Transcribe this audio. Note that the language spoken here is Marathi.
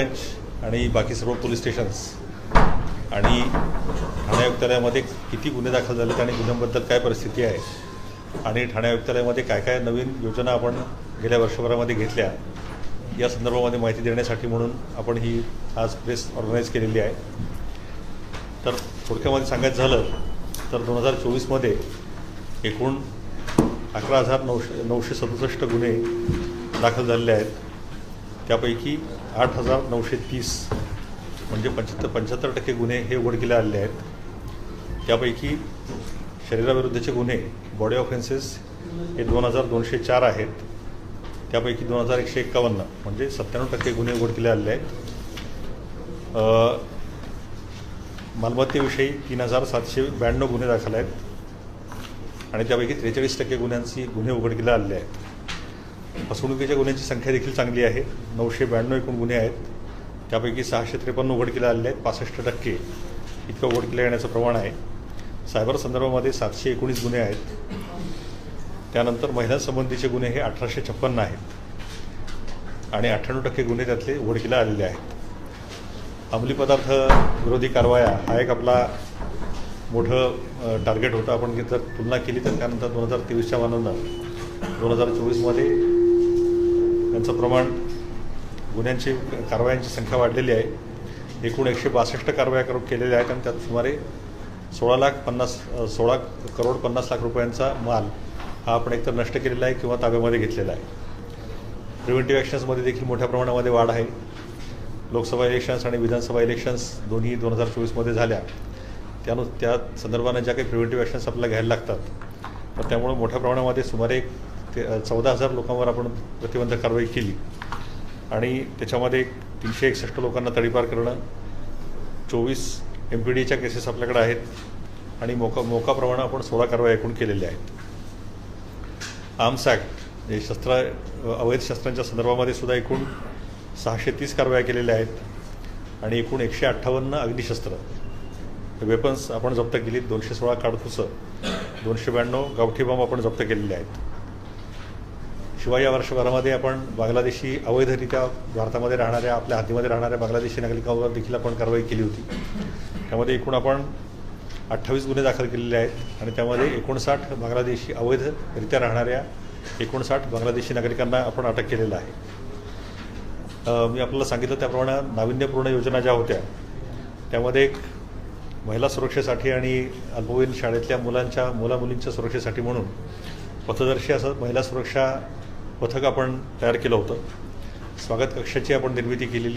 आणि बाकी सर्व पोलीस स्टेशन्स आणि ठाणे आयुक्तालयामध्ये किती गुन्हे दाखल झालेत आणि गुन्ह्यांबद्दल काय परिस्थिती आहे? आणि ठाणे आयुक्तालयामध्ये काय काय नवीन योजना आपण गेल्या वर्षभरामध्ये घेतल्या या संदर्भामध्ये माहिती देण्यासाठी म्हणून आपण ही आज प्रेस ऑर्गनाईज केलेली आहे. तर थोडक्यामध्ये सांगायचं झालं तर दोन हजार चोवीसमध्ये एकूण अकरा हजार नऊशे नऊशे सदुसष्ट गुन्हे दाखल झालेले आहेत. त्यापैकी आठ हजार नऊशे तीस म्हणजे पंच्याहत्तर पंच्याहत्तर टक्के गुन्हे हे उघडकीला आलेले आहेत. त्यापैकी शरीराविरुद्धचे गुन्हे बॉडी ऑफेन्सेस हे दोन हजार दोनशे चार आहेत. त्यापैकी दोन हजार एकशे एक्कावन्न म्हणजे सत्त्याण्णव टक्के गुन्हे उघडकीला आलेले आहेत. मालमत्तेविषयी तीन हजार सातशे ब्याण्णव गुन्हे दाखल आहेत. आणि त्यापैकी त्रेचाळीस टक्के गुन्ह्यांची गुन्हे उघडकीला आलेले आहेत. फसवणुकीच्या गुन्ह्यांची संख्या देखील चांगली आहे. नऊशे ब्याण्णव एकूण गुन्हे आहेत. त्यापैकी सहाशे त्रेपन्न उघडकीला आलेले आहेत. पासष्ट टक्के इतकं उघडकीला येण्याचं प्रमाण आहे. सायबर संदर्भामध्ये सातशे एकोणीस गुन्हे आहेत. त्यानंतर महिलांसंबंधीचे गुन्हे हे अठराशे छप्पन्न आहेत. आणि अठ्ठ्याण्णव टक्के गुन्हे त्यातले उघडकीला आलेले आहेत. अंमली पदार्थ विरोधी कारवाया हा एक आपला मोठं टार्गेट होतं. आपण जर तुलना केली तर त्यानंतर दोन हजार तेवीसच्या मानानं दोन हजार चोवीसमध्ये त्यांचं प्रमाण गुन्ह्यांची कारवायांची संख्या वाढलेली आहे. एकूण एकशे बासष्ट कारवाया करून केलेल्या आहेत आणि त्यात सुमारे सोळा लाख पन्नास सोळा करोड पन्नास लाख रुपयांचा माल हा आपण एकतर नष्ट केलेला आहे किंवा ताब्यामध्ये घेतलेला आहे. प्रिव्हेंटिव्ह ॲक्शन्समध्ये देखील मोठ्या प्रमाणामध्ये वाढ आहे. लोकसभा इलेक्शन्स आणि विधानसभा इलेक्शन्स दोन्ही दोन हजार चोवीसमध्ये झाल्या. त्यानु त्या संदर्भानं ज्या काही प्रिव्हेंटिव्ह ॲक्शन्स आपल्याला घ्यायला लागतात तर त्यामुळे मोठ्या प्रमाणामध्ये सुमारे ते चौदा हजार लोकांवर आपण प्रतिबंधक कारवाई केली. आणि त्याच्यामध्ये तीनशे एकसष्ट लोकांना तडीपार करणं चोवीस एम पी डीच्या केसेस आपल्याकडे आहेत आणि मोका मोकाप्रमाणे आपण सोळा कारवाई एकूण केलेल्या आहेत. आर्म्स ॲक्ट जे शस्त्र अवैध शस्त्रांच्या संदर्भामध्ये सुद्धा एकूण सहाशे तीस कारवाया केलेल्या आहेत आणि एकूण एकशे अठ्ठावन्न अग्निशस्त्र. वेपन्स आपण जप्त केली दोनशे सोळा काडतुसं दोनशे ब्याण्णव गावठी बॉम्ब आपण जप्त केलेले आहेत. शिवाय या वर्षभरामध्ये आपण बांगलादेशी अवैधरित्या भारतामध्ये राहणाऱ्या आपल्या हद्दीमध्ये राहणाऱ्या बांगलादेशी नागरिकांवर देखील आपण कारवाई केली होती. त्यामध्ये एकूण आपण अठ्ठावीस गुन्हे दाखल केलेले आहेत आणि त्यामध्ये एकोणसाठ बांगलादेशी अवैधरित्या राहणाऱ्या एकोणसाठ बांगलादेशी नागरिकांना आपण अटक केलेलं आहे. मी आपल्याला सांगितलं त्याप्रमाणे नाविन्यपूर्ण योजना ज्या होत्या त्यामध्ये एक महिला सुरक्षेसाठी आणि अल्पवयीन शाळेतल्या मुलांच्या मुलामुलींच्या सुरक्षेसाठी म्हणून पथदर्शी असं महिला सुरक्षा पथक आपण तयार केलं होतं. स्वागत कक्षाची आपण निर्मिती केलेली